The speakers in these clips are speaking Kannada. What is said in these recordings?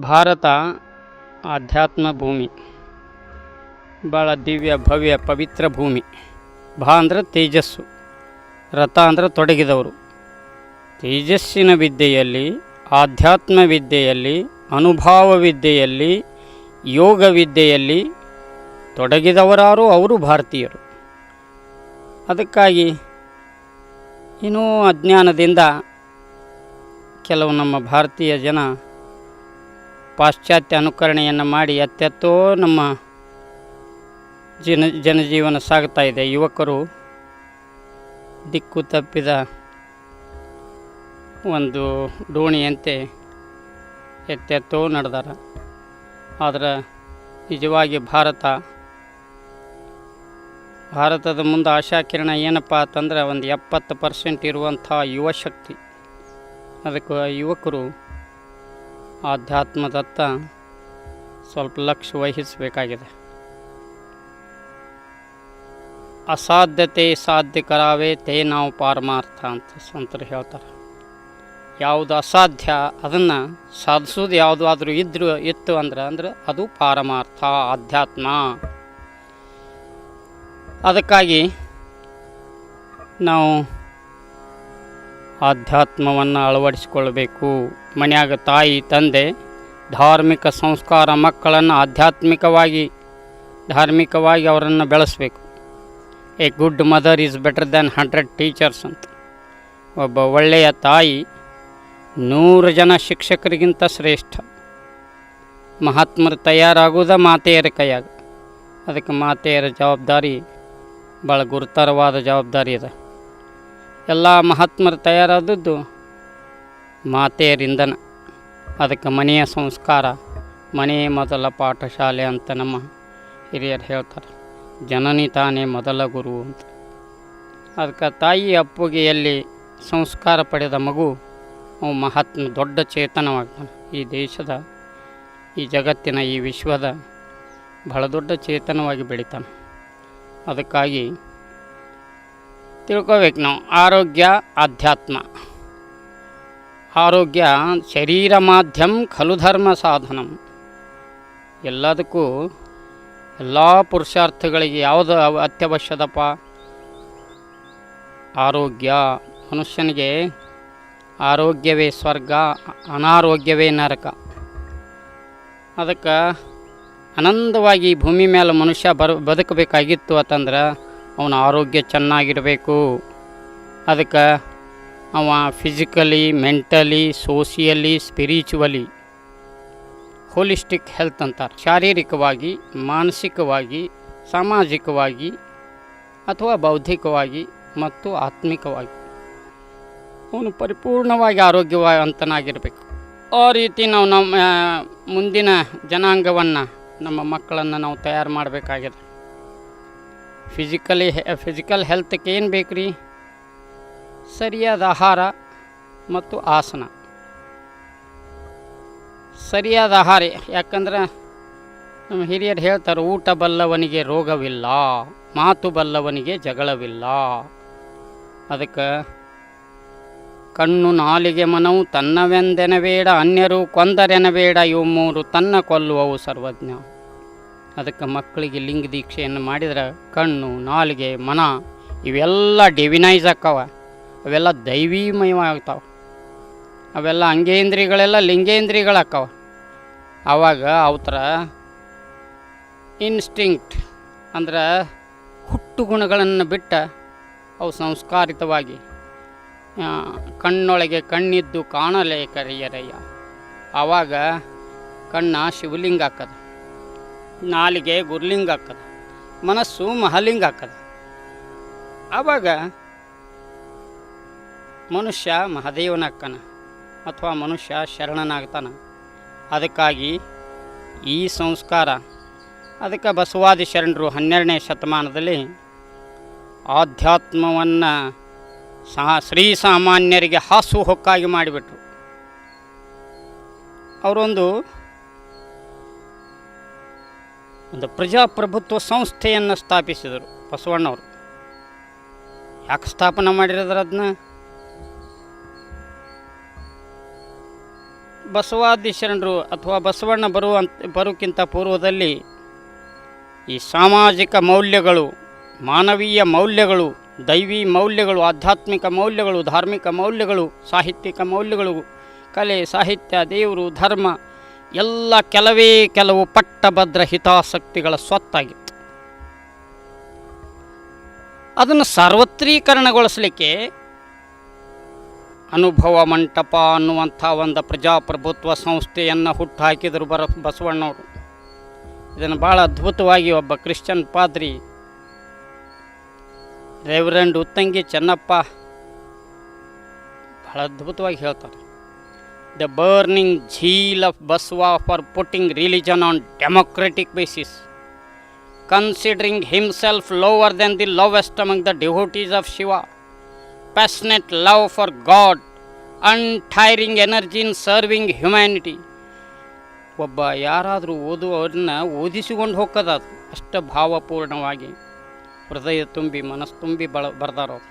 ಭಾರತ ಆಧ್ಯಾತ್ಮ ಭೂಮಿ. ಭಾಳ ದಿವ್ಯ, ಭವ್ಯ, ಪವಿತ್ರ ಭೂಮಿ. ಭಾ ಅಂದರೆ ತೇಜಸ್ಸು. ರಥ ಅಂದರೆ ತೊಡಗಿದವರು. ತೇಜಸ್ಸಿನ ವಿದ್ಯೆಯಲ್ಲಿ, ಆಧ್ಯಾತ್ಮ ವಿದ್ಯೆಯಲ್ಲಿ, ಅನುಭಾವ ವಿದ್ಯೆಯಲ್ಲಿ, ಯೋಗ ವಿದ್ಯೆಯಲ್ಲಿ ತೊಡಗಿದವರಾರು ಅವರು ಭಾರತೀಯರು. ಅದಕ್ಕಾಗಿ ಇನ್ನೂ ಅಜ್ಞಾನದಿಂದ ಕೆಲವು ನಮ್ಮ ಭಾರತೀಯ ಜನ ಪಾಶ್ಚಾತ್ಯ ಅನುಕರಣೆಯನ್ನು ಮಾಡಿ ಎತ್ತೆತ್ತೋ ನಮ್ಮ ಜನ ಜನಜೀವನ ಸಾಗ್ತಾ ಇದೆ. ಯುವಕರು ದಿಕ್ಕು ತಪ್ಪಿದ ಒಂದು ದೋಣಿಯಂತೆ ಎತ್ತೆತ್ತೋ ನಡೆದಾರ. ಆದರೆ ನಿಜವಾಗಿ ಭಾರತ, ಭಾರತದ ಮುಂದೆ ಆಶಾಕಿರಣ ಏನಪ್ಪ ಅಂತಂದ್ರೆ ಒಂದು ಎಪ್ಪತ್ತು ಪರ್ಸೆಂಟ್ ಇರುವಂಥ ಯುವಶಕ್ತಿ ಅದಕ್ಕೆ ಯುವಕರು ಆಧ್ಯಾತ್ಮದತ್ತ ಸ್ವಲ್ಪ ಲಕ್ಷ ವಹಿಸಬೇಕಾಗಿದೆ. ಅಸಾಧ್ಯತೆ ಸಾಧ್ಯ ಕರಾವೆ ತೇ ನಾವು ಪಾರಮಾರ್ಥ ಅಂತ ಸಂತರು ಹೇಳ್ತಾರೆ. ಯಾವುದು ಅಸಾಧ್ಯ ಅದನ್ನು ಸಾಧಿಸೋದು ಯಾವುದಾದ್ರೂ ಇದ್ರು ಇತ್ತು ಅಂದ್ರೆ ಅಂದ್ರೆ ಅದು ಪಾರಮಾರ್ಥ, ಆಧ್ಯಾತ್ಮ. ಅದಕ್ಕಾಗಿ ನಾವು ಆಧ್ಯಾತ್ಮವನ್ನು ಅಳವಡಿಸಿಕೊಳ್ಳಬೇಕು. ಮನೆಯಾಗ ತಾಯಿ, ತಂದೆ, ಧಾರ್ಮಿಕ ಸಂಸ್ಕಾರ ಮಕ್ಕಳನ್ನು ಆಧ್ಯಾತ್ಮಿಕವಾಗಿ, ಧಾರ್ಮಿಕವಾಗಿ ಅವರನ್ನು ಬೆಳೆಸಬೇಕು. A good mother is better than hundred teachers ಅಂತ. ಒಬ್ಬ ಒಳ್ಳೆಯ ತಾಯಿ ನೂರು ಜನ ಶಿಕ್ಷಕರಿಗಿಂತ ಶ್ರೇಷ್ಠ. ಮಹಾತ್ಮರು ತಯಾರಾಗುವುದ ಮಾತೆಯರ ಕೈಯಾಗ. ಅದಕ್ಕೆ ಮಾತೆಯರ ಜವಾಬ್ದಾರಿ ಭಾಳ ಗುರುತರವಾದ ಜವಾಬ್ದಾರಿ ಇದೆ ಎಲ್ಲ ಮಹಾತ್ಮರು ತಯಾರಾದದ್ದು ಮಾತೆಯರಿಂದನ. ಅದಕ್ಕೆ ಮನೆಯ ಸಂಸ್ಕಾರ, ಮನೆ ಮೊದಲ ಪಾಠಶಾಲೆ ಅಂತ ನಮ್ಮ ಹಿರಿಯರು ಹೇಳ್ತಾರೆ. ಜನನಿ ತಾನೇ ಮೊದಲ ಗುರು ಅಂತ. ಅದಕ್ಕೆ ತಾಯಿ ಅಪ್ಪುಗೆಯಲ್ಲಿ ಸಂಸ್ಕಾರ ಪಡೆದ ಮಗು, ಅವು ಮಹಾತ್ಮ ದೊಡ್ಡ ಚೇತನವಾಗ್ತಾನೆ. ಈ ದೇಶದ, ಈ ಜಗತ್ತಿನ, ಈ ವಿಶ್ವದ ಬಹಳ ದೊಡ್ಡ ಚೇತನವಾಗಿ ಬೆಳಿತಾನೆ. ಅದಕ್ಕಾಗಿ ತಿಳ್ಕೊಬೇಕು ನಾವು. ಆರೋಗ್ಯ ಆಧ್ಯಾತ್ಮ ಆರೋಗ್ಯ ಶರೀರ ಮಾಧ್ಯಮ ಖಲು ಧರ್ಮ ಸಾಧನಂ. ಎಲ್ಲದಕ್ಕೂ ಎಲ್ಲ ಪುರುಷಾರ್ಥಗಳಿಗೆ ಯಾವುದು ಅತ್ಯವಶ್ಯದಪ್ಪ? ಆರೋಗ್ಯ. ಮನುಷ್ಯನಿಗೆ ಆರೋಗ್ಯವೇ ಸ್ವರ್ಗ, ಅನಾರೋಗ್ಯವೇ ನರಕ. ಅದಕ್ಕೆ ಆನಂದವಾಗಿ ಭೂಮಿ ಮೇಲೆ ಮನುಷ್ಯ ಬರ್ ಬದುಕಬೇಕಾಗಿತ್ತು ಅಂತಂದ್ರೆ ಅವನ ಆರೋಗ್ಯ ಚೆನ್ನಾಗಿರಬೇಕು. ಅದಕ್ಕೆ ಅವ physically mentally socially spiritually holistic health ಅಂತಾರೆ. ಶಾರೀರಿಕವಾಗಿ, ಮಾನಸಿಕವಾಗಿ, ಸಾಮಾಜಿಕವಾಗಿ ಅಥವಾ ಬೌದ್ಧಿಕವಾಗಿ ಮತ್ತು ಆತ್ಮಿಕವಾಗಿ. ಅವನು ಪರಿಪೂರ್ಣವಾಗಿ ಆರೋಗ್ಯವಂತನಾಗಿರಬೇಕು. ಆ ರೀತಿ ನಾವು ನಮ್ಮ ಮುಂದಿನ ಜನಾಂಗವನ್ನು ನಮ್ಮ ಮಕ್ಕಳನ್ನು ನಾವು ತಯಾರು ಮಾಡಬೇಕಾಗಿದೆ. ಫಿಸಿಕಲಿ ಫಿಸಿಕಲ್ ಹೆಲ್ತ್ಗೆ ಏನು ಬೇಕು ರೀ ಸರಿಯಾದ ಆಹಾರ ಮತ್ತು ಆಸನ. ಸರಿಯಾದ ಆಹಾರ, ಯಾಕಂದ್ರೆ ನಮ್ಮ ಹಿರಿಯರು ಹೇಳ್ತಾರೆ, ಊಟ ಬಲ್ಲವನಿಗೆ ರೋಗವಿಲ್ಲ, ಮಾತು ಬಲ್ಲವನಿಗೆ ಜಗಳವಿಲ್ಲ. ಅದಕ್ಕೆ ಕಣ್ಣು ನಾಲಿಗೆ ಮನವು ತನ್ನವೆಂದೆನಬೇಡ, ಅನ್ಯರು ಕೊಂದರೆನಬೇಡ, ಇವು ಮೂರು ತನ್ನ ಕೊಲ್ಲುವವು ಸರ್ವಜ್ಞ. ಅದಕ್ಕೆ ಮಕ್ಕಳಿಗೆ ಲಿಂಗ ದೀಕ್ಷೆಯನ್ನು ಮಾಡಿದ್ರೆ ಕಣ್ಣು, ನಾಲಿಗೆ, ಮನ ಇವೆಲ್ಲ ಡಿವಿನೈಸ್ ಆಕ್ಕವ ಅವೆಲ್ಲ ದೈವೀಮಯವಾಗ್ತಾವೆ. ಅವೆಲ್ಲ ಅಂಗೇಂದ್ರಿಗಳೆಲ್ಲ ಲಿಂಗೇಂದ್ರಿಗಳಾಕ್ಕವ ಆವಾಗ ಅವತ್ರ ಇನ್ಸ್ಟಿಂಕ್ಟ್ ಅಂದ್ರೆ ಹುಟ್ಟು ಗುಣಗಳನ್ನು ಬಿಟ್ಟ ಅವು ಸಂಸ್ಕಾರಿತವಾಗಿ ಕಣ್ಣೊಳಗೆ ಕಣ್ಣಿದ್ದು ಕಾಣಲೇ ಕರಿಯರಯ್ಯ ಆವಾಗ ಕಣ್ಣ ಶಿವಲಿಂಗ ಹಾಕದ ನಾಲಿಗೆ ಗುರ್ಲಿಂಗ್ ಹಾಕದ, ಮನಸ್ಸು ಮಹಲಿಂಗ ಹಾಕದ. ಆವಾಗ ಮನುಷ್ಯ ಮಹದೇವನಾಗ್ತಾನ ಅಥವಾ ಮನುಷ್ಯ ಶರಣನಾಗ್ತಾನ. ಅದಕ್ಕಾಗಿ ಈ ಸಂಸ್ಕಾರ, ಅದಕ್ಕೆ ಬಸವಾದಿ ಶರಣರು ಹನ್ನೆರಡನೇ ಶತಮಾನದಲ್ಲಿ ಆಧ್ಯಾತ್ಮವನ್ನು ಸಹ ಶ್ರೀ ಸಾಮಾನ್ಯರಿಗೆ ಹಾಸು ಹೊಕ್ಕಾಗಿ ಮಾಡಿಬಿಟ್ರು. ಅವರೊಂದು ಒಂದು ಪ್ರಜಾಪ್ರಭುತ್ವ ಸಂಸ್ಥೆಯನ್ನು ಸ್ಥಾಪಿಸಿದರು ಬಸವಣ್ಣವರು. ಯಾಕೆ ಸ್ಥಾಪನೆ ಮಾಡಿರೋದ್ರ ಅದನ್ನ? ಬಸವಾದಿ ಶರಣರು ಅಥವಾ ಬಸವಣ್ಣ ಬರುವಂತ ಬರೋಕ್ಕಿಂತ ಪೂರ್ವದಲ್ಲಿ ಈ ಸಾಮಾಜಿಕ ಮೌಲ್ಯಗಳು, ಮಾನವೀಯ ಮೌಲ್ಯಗಳು, ದೈವಿ ಮೌಲ್ಯಗಳು, ಆಧ್ಯಾತ್ಮಿಕ ಮೌಲ್ಯಗಳು, ಧಾರ್ಮಿಕ ಮೌಲ್ಯಗಳು, ಸಾಹಿತ್ಯಿಕ ಮೌಲ್ಯಗಳು, ಕಲೆ, ಸಾಹಿತ್ಯ, ದೇವರು, ಧರ್ಮ ಎಲ್ಲ ಕೆಲವೇ ಕೆಲವು ಪಟ್ಟಭದ್ರ ಹಿತಾಸಕ್ತಿಗಳ ಸ್ವತ್ತಾಗಿತ್ತು ಅದನ್ನು ಸಾರ್ವತ್ರೀಕರಣಗೊಳಿಸಲಿಕ್ಕೆ ಅನುಭವ ಮಂಟಪ ಅನ್ನುವಂಥ ಒಂದು ಪ್ರಜಾಪ್ರಭುತ್ವ ಸಂಸ್ಥೆಯನ್ನು ಹುಟ್ಟು ಹಾಕಿದರು ಬರ ಬಸವಣ್ಣವರು. ಇದನ್ನು ಭಾಳ ಅದ್ಭುತವಾಗಿ ಒಬ್ಬ ಕ್ರಿಶ್ಚಿಯನ್ ಪಾದ್ರಿ ರೆವರೆಂಡ್ ಉತ್ತಂಗಿ ಚೆನ್ನಪ್ಪ ಬಹಳ ಅದ್ಭುತವಾಗಿ ಹೇಳ್ತಾರೆ. The burning zeal of Basava for putting religion on democratic basis considering himself lower then the lowest among the devotees of Shiva passionate love for God, untiring energy in serving humanity. ಒಬ್ಬ ಯಾರಾದರೂ ಓದುವವ್ರನ್ನ ಓದಿಸಿಕೊಂಡು ಹೋಗ್ತದ ಅದು ಅಷ್ಟು ಭಾವಪೂರ್ಣವಾಗಿ. ಹೃದಯ ತುಂಬಿ ಮನಸ್ಸು ತುಂಬಿ ಬಳ ಬರ್ದಾರವ್ರು.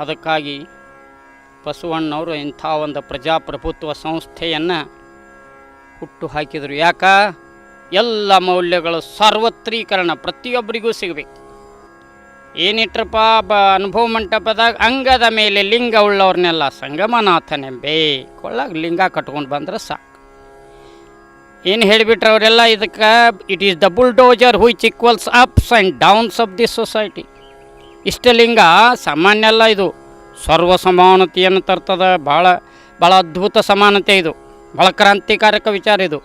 ಅದಕ್ಕಾಗಿ ಬಸವಣ್ಣವರು ಇಂಥ ಒಂದು ಪ್ರಜಾಪ್ರಭುತ್ವ ಸಂಸ್ಥೆಯನ್ನು ಹುಟ್ಟು ಹಾಕಿದರು. ಯಾಕ? ಎಲ್ಲ ಮೌಲ್ಯಗಳು ಸಾರ್ವತ್ರೀಕರಣ ಪ್ರತಿಯೊಬ್ಬರಿಗೂ ಸಿಗಬೇಕು. ಏನಿಟ್ರಪ್ಪ, ಬ ಅನುಭವ ಮಂಟಪದಾಗ ಅಂಗದ ಮೇಲೆ ಲಿಂಗ ಉಳ್ಳವ್ರನ್ನೆಲ್ಲ ಸಂಗಮನಾಥನೆಂಬೇ ಕೊಳ್ಳಾಗ ಲಿಂಗ ಕಟ್ಕೊಂಡು ಬಂದ್ರೆ ಸಾಕು. ಏನು ಹೇಳಿಬಿಟ್ರೆ ಅವರೆಲ್ಲ ಇದಕ್ಕೆ? It is the bulldozer which equals ups and downs of the society Ishtalinga ಸಾಮಾನ್ಯ ಅಲ್ಲ ಇದು. ಸರ್ವ ಸಮಾನತೆಯನ್ನು ತರ್ತದ ಭಾಳ ಭಾಳ ಅದ್ಭುತ ಸಮಾನತೆ ಇದು. ಭಾಳ ಕ್ರಾಂತಿಕಾರಕ ವಿಚಾರ ಇದು.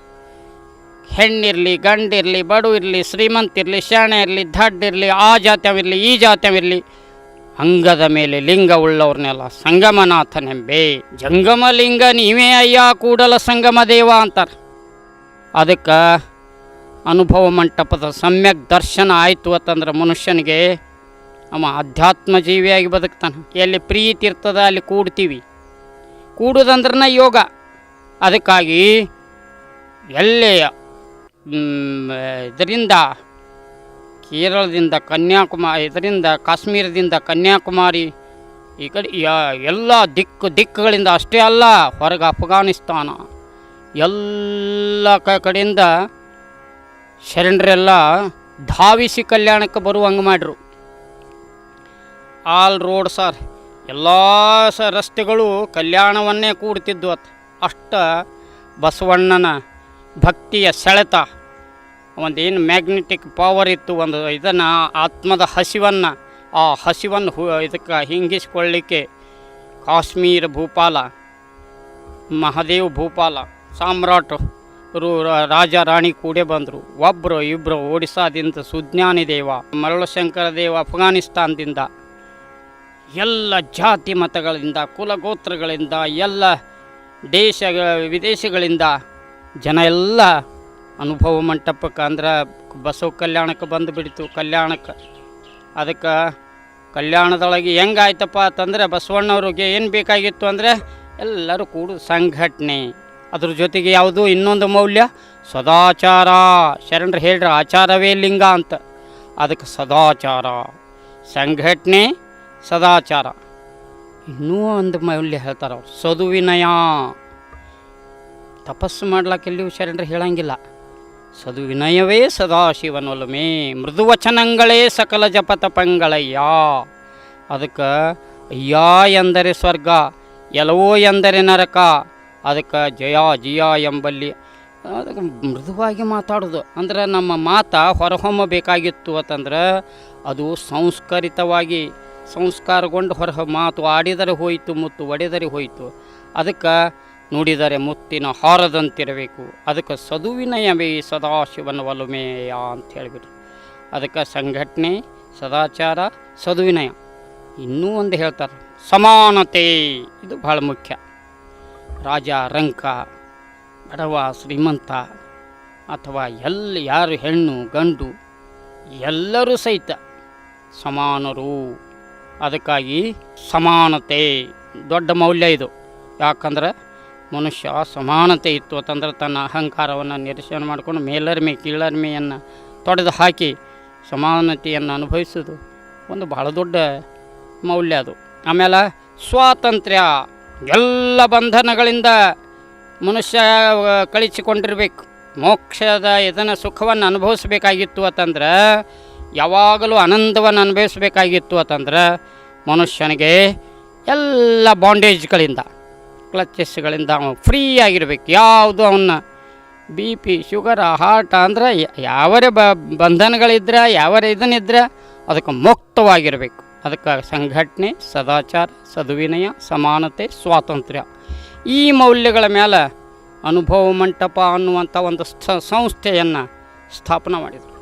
ಹೆಣ್ಣಿರಲಿ, ಗಂಡಿರಲಿ ಬಡು ಇರಲಿ ಶ್ರೀಮಂತ ಇರಲಿ ಶಾಣೆ ಇರಲಿ ದಡ್ಡ ಇರಲಿ ಆ ಜಾತ್ಯವಿರಲಿ, ಈ ಜಾತ್ಯವಿರಲಿ, ಅಂಗದ ಮೇಲೆ ಲಿಂಗ ಉಳ್ಳವ್ರನ್ನೆಲ್ಲ ಸಂಗಮನಾಥನೆಂಬೆ ಜಂಗಮ ಲಿಂಗ ನೀವೇ ಅಯ್ಯ, ಕೂಡಲ ಸಂಗಮ ದೇವ ಅಂತಾರೆ. ಅದಕ್ಕೆ ಅನುಭವ ಮಂಟಪದ ಸಮ್ಯಕ್ ದರ್ಶನ ಆಯಿತು ಅಂತಂದ್ರೆ ಮನುಷ್ಯನಿಗೆ ಅವ ಅಧ್ಯಾತ್ಮ ಜೀವಿಯಾಗಿ ಬದುಕ್ತಾನೆ. ಎಲ್ಲಿ ಪ್ರೀತಿ ಇರ್ತದ ಅಲ್ಲಿ ಕೂಡ್ತೀವಿ. ಕೂಡುದಂದ್ರನ ಯೋಗ. ಅದಕ್ಕಾಗಿ ಎಲ್ಲೇ ಇದರಿಂದ ಕೇರಳದಿಂದ ಕನ್ಯಾಕುಮಾರಿ, ಇದರಿಂದ ಕಾಶ್ಮೀರದಿಂದ ಕನ್ಯಾಕುಮಾರಿ, ಈ ಕಡೆ ಎಲ್ಲ ದಿಕ್ಕು, ದಿಕ್ಕುಗಳಿಂದ ಅಷ್ಟೇ ಅಲ್ಲ, ಹೊರಗೆ ಅಫ್ಘಾನಿಸ್ತಾನ. ಎಲ್ಲ ಕ, ಕಡೆಯಿಂದ ಶರಣರೆಲ್ಲ ಧಾವಿಸಿ ಕಲ್ಯಾಣಕ್ಕೆ ಬರುವಂಗೆ ಮಾಡ್ರು. All road sir. ಎಲ್ಲ ಸ ರಸ್ತೆಗಳು ಕಲ್ಯಾಣವನ್ನೇ ಕೂಡ್ತಿದ್ವು ಅತ್. ಅಷ್ಟ ಬಸವಣ್ಣನ ಭಕ್ತಿಯ ಸೆಳೆತ. ಒಂದು ಏನು ಮ್ಯಾಗ್ನೆಟಿಕ್ ಪವರ್ ಇತ್ತು, ಒಂದು ಇದನ್ನು, ಆತ್ಮದ ಹಸಿವನ್ನು, ಆ ಹಸಿವನ್ನು ಹು, ಇದಕ್ಕೆ ಹಿಂಗಿಸಿಕೊಳ್ಳಿಕ್ಕೆ ಕಾಶ್ಮೀರ ಭೂಪಾಲ, ಮಹಾದೇವ್ ಭೂಪಾಲ, ಸಾಮ್ರಾಟ್ ರು ರಾಜ ರಾಣಿ ಕೂಡೇ ಬಂದರು. ಒಬ್ಬರು ಇಬ್ಬರು ಒಡಿಸ್ಸಾದಿಂದ ಸುಜ್ಞಾನಿ ದೇವ, ಮರಳಶಂಕರ ದೇವ ಅಫ್ಘಾನಿಸ್ತಾನದಿಂದ. ಎಲ್ಲ ಜಾತಿ ಮತಗಳಿಂದ ಕುಲಗೋತ್ರಗಳಿಂದ ಎಲ್ಲ ದೇಶ, ವಿದೇಶಗಳಿಂದ ಜನ ಎಲ್ಲ ಅನುಭವ ಮಂಟಪಕ್ಕೆ ಅಂದ್ರೆ ಬಸವ ಕಲ್ಯಾಣಕ್ಕೆ ಬಂದು ಬಿಡ್ತು. ಕಲ್ಯಾಣಕ್ಕೆ ಅದಕ್ಕೆ ಕಲ್ಯಾಣದೊಳಗೆ ಹೆಂಗಾಯ್ತಪ್ಪ ಅಂತಂದ್ರೆ ಬಸವಣ್ಣವ್ರಿಗೆ ಏನು ಬೇಕಾಗಿತ್ತು ಅಂದರೆ ಎಲ್ಲರೂ ಕೂಡ ಸಂಘಟನೆ. ಅದ್ರ ಜೊತೆಗೆ ಯಾವುದು ಇನ್ನೊಂದು ಮೌಲ್ಯ ಸದಾಚಾರ. ಶರಣರು ಹೇಳ್ರಿ ಆಚಾರವೇ ಲಿಂಗ ಅಂತ. ಅದಕ್ಕೆ ಸದಾಚಾರ. ಸಂಘಟನೆ ಸದಾಚಾರ. ಇನ್ನೂ ಒಂದು ಮೌಲ್ಯ ಹೇಳ್ತಾರೆ ಅವ್ರು. ಸದುವಿನಯ. ತಪಸ್ಸು ಮಾಡ್ಲಕ್ಕೆ ಎಲ್ಲಿಯೂ ಶರಣರು ಹೇಳಂಗಿಲ್ಲ. ಸದುವಿನಯವೇ ಸದಾಶಿವನೊಲುಮೆ. ಮೃದುವಚನಗಳೇ ಸಕಲ ಜಪತಪಂಗಳಯ್ಯ. ಅದಕ್ಕೆ ಅಯ್ಯ ಎಂದರೆ ಸ್ವರ್ಗ ಎಲವೋ ಎಂದರೆ ನರಕ. ಅದಕ್ಕೆ ಜಯ ಜಿಯ ಎಂಬಲ್ಲಿ ಅದಕ್ಕೆ ಮೃದುವಾಗಿ ಮಾತಾಡೋದು. ಅಂದ್ರೆ ನಮ್ಮ ಮಾತ ಹೊರಹೊಮ್ಮಬೇಕಾಗಿತ್ತು ಅಂತಂದ್ರೆ ಅದು ಸಂಸ್ಕರಿತವಾಗಿ ಸಂಸ್ಕಾರಗೊಂಡು ಹೊರ ಮಾತು ಆಡಿದರೆ ಹೋಯಿತು, ಮುತ್ತು ಒಡೆದರೆ ಹೋಯಿತು. ಅದಕ್ಕೆ ನುಡಿದರೆ ಮುತ್ತಿನ ಹಾರದಂತಿರಬೇಕು. ಅದಕ್ಕೆ ಸದುವಿನಯವೇ ಸದಾಶಿವನ ಒಲುಮೆಯ ಅಂತ ಹೇಳಿಬಿಟ್ರು. ಅದಕ್ಕೆ ಸಂಘಟನೆ, ಸದಾಚಾರ ಸದುವಿನಯ ಇನ್ನೂ ಒಂದು ಹೇಳ್ತಾರೆ, ಸಮಾನತೆ. ಇದು ಭಾಳ ಮುಖ್ಯ. ರಾಜ ರಂಕ, ಬಡವ ಶ್ರೀಮಂತ, ಅಥವಾ ಎಲ್ಲ ಯಾರು ಹೆಣ್ಣು, ಗಂಡು, ಎಲ್ಲರೂ ಸಹಿತ ಸಮಾನರು. ಅದಕ್ಕಾಗಿ ಸಮಾನತೆ ದೊಡ್ಡ ಮೌಲ್ಯ ಇದು. ಯಾಕಂದ್ರೆ ಮನುಷ್ಯ ಸಮಾನತೆ ಇತ್ತು ಅಂತಂದ್ರೆ ತನ್ನ ಅಹಂಕಾರವನ್ನು ನಿರಸನ ಮಾಡಿಕೊಂಡು ಮೇಲರ್ಮೆ, ಕೀಳರ್ಮೆಯನ್ನು ತೊಡೆದು ಹಾಕಿ ಸಮಾನತೆಯನ್ನು ಅನುಭವಿಸೋದು ಒಂದು ಬಹಳ ದೊಡ್ಡ ಮೌಲ್ಯ ಅದು. ಆಮೇಲೆ ಸ್ವಾತಂತ್ರ್ಯ. ಎಲ್ಲ ಬಂಧನಗಳಿಂದ ಮನುಷ್ಯ ಕಳಿಸಿಕೊಂಡಿರ್ಬೇಕು. ಮೋಕ್ಷದ ಇದನ್ನು ಸುಖವನ್ನು ಅನುಭವಿಸಬೇಕಾಗಿತ್ತು ಅಂತಂದ್ರೆ ಯಾವಾಗಲೂ ಆನಂದವನ್ನು ಅನುಭವಿಸಬೇಕಾಗಿತ್ತು ಅಂತಂದ್ರೆ ಮನುಷ್ಯನಿಗೆ ಎಲ್ಲ ಬಾಂಡೇಜ್ಗಳಿಂದ ಕ್ಲಚಸ್ಗಳಿಂದ ಅವನು ಫ್ರೀ ಆಗಿರಬೇಕು. ಯಾವುದು ಅವನ್ನ ಬಿ ಪಿ ಶುಗರ ಹಾರ್ಟ್ ಅಂದ್ರೆ ಯಾವರೇ ಬ, ಬಂಧನಗಳಿದ್ರೆ, ಯಾವರೇ ಇದನ್ನಿದ್ರೆ ಅದಕ್ಕೆ ಮುಕ್ತವಾಗಿರಬೇಕು. ಅದಕ್ಕೆ ಸಂಘಟನೆ, ಸದಾಚಾರ, ಸದ್ವಿನಯ, ಸಮಾನತೆ, ಸ್ವಾತಂತ್ರ್ಯ. ಈ ಮೌಲ್ಯಗಳ ಮೇಲೆ ಅನುಭವ ಮಂಟಪ ಅನ್ನುವಂಥ ಒಂದು ಸ್ಥ- ಸಂಸ್ಥೆಯನ್ನು ಸ್ಥಾಪನೆ ಮಾಡಿದರು.